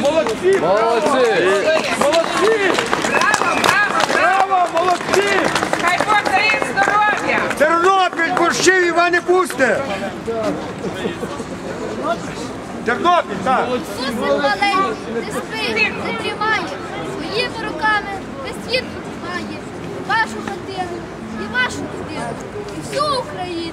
Молодці! Молодці! Браво, браво, браво! Молодці! Хай Бог здоров'я! Тернопіль, борщів Іван не пусте! Тернопіль, так! Ісус маленький, не спить, не тримає, своїми руками весь світ має, вашу хатину і вашу дитину, і всю Україну.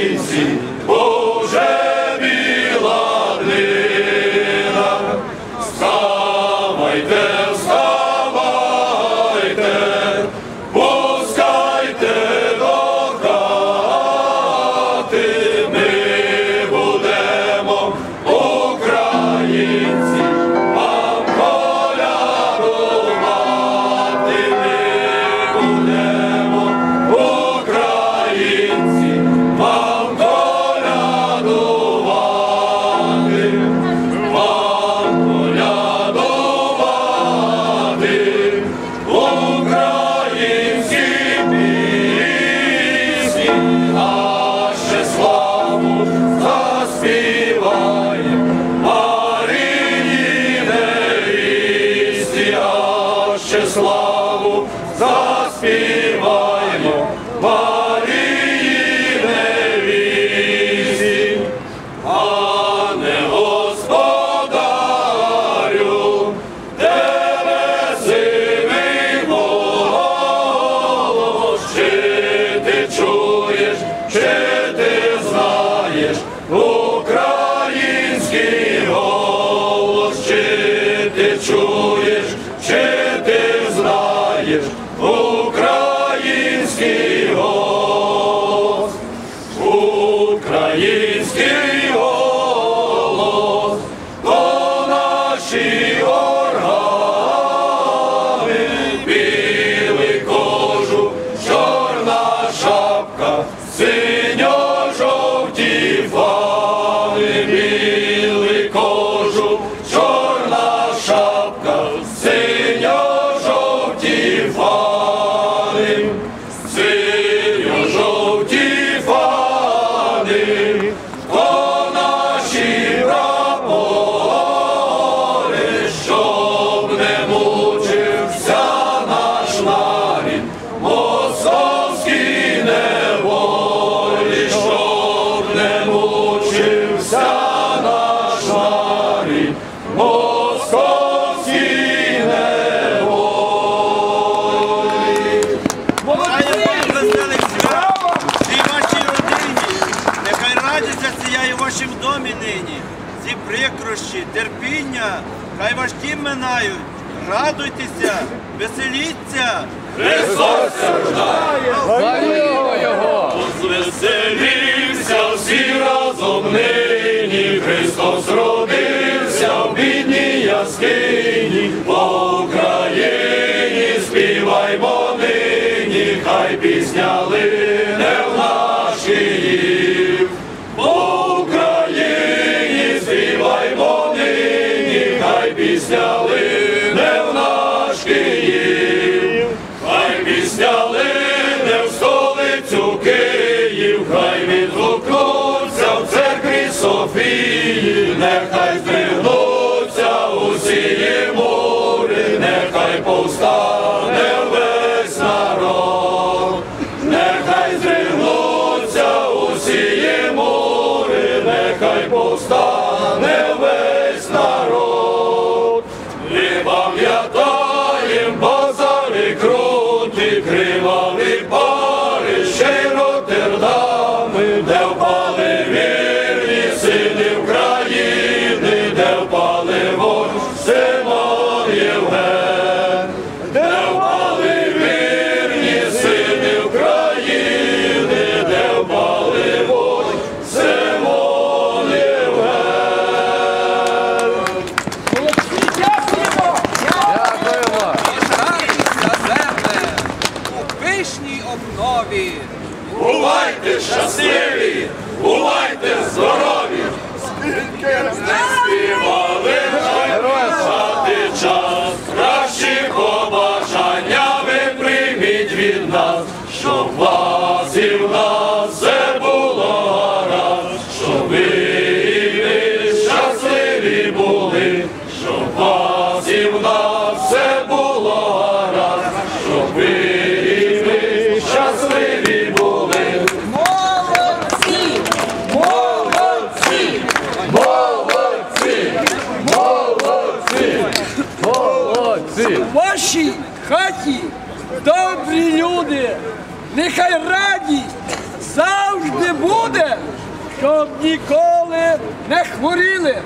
український вашім домі нині. Ці прикрощі, терпіння, хай важкі минають. Радуйтеся, веселіться. Христос рождає! Славімо його! Звеселівся всі разом нині, Христос родився в бідній яскині, по Україні співаймо нині, хай пісня в нас все було гаразд, щоб ви і ми щасливі були. Молодці! Молодці! Молодці! Молодці! Молодці! В вашій хаті добрі люди, нехай радість завжди буде, щоб ніколи не хворіли,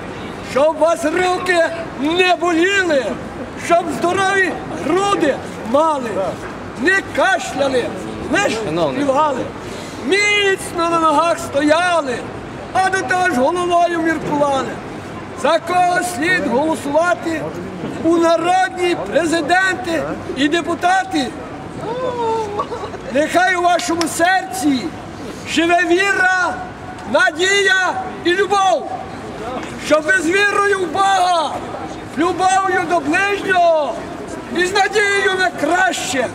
щоб вас руки не боліли, щоб здорові груди мали, не кашляли, лиш співали, міцно на ногах стояли, а до того ж головою міркували. За кого слід голосувати у народні президенти і депутати? Нехай у вашому серці живе віра, надія і любов, щоб ви з вірою в Бога, любов'ю до ближнього і з надією на краще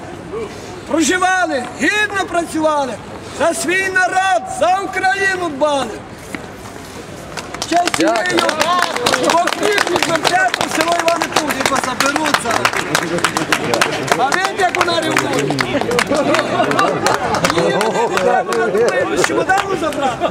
проживали, гідно працювали, за свій народ, за Україну дбали. Честь цією покрівлю звертяту село Івани Кузі пособеруть зараз. А видите, як вона ревнує? Її треба на ту чемодану забрати.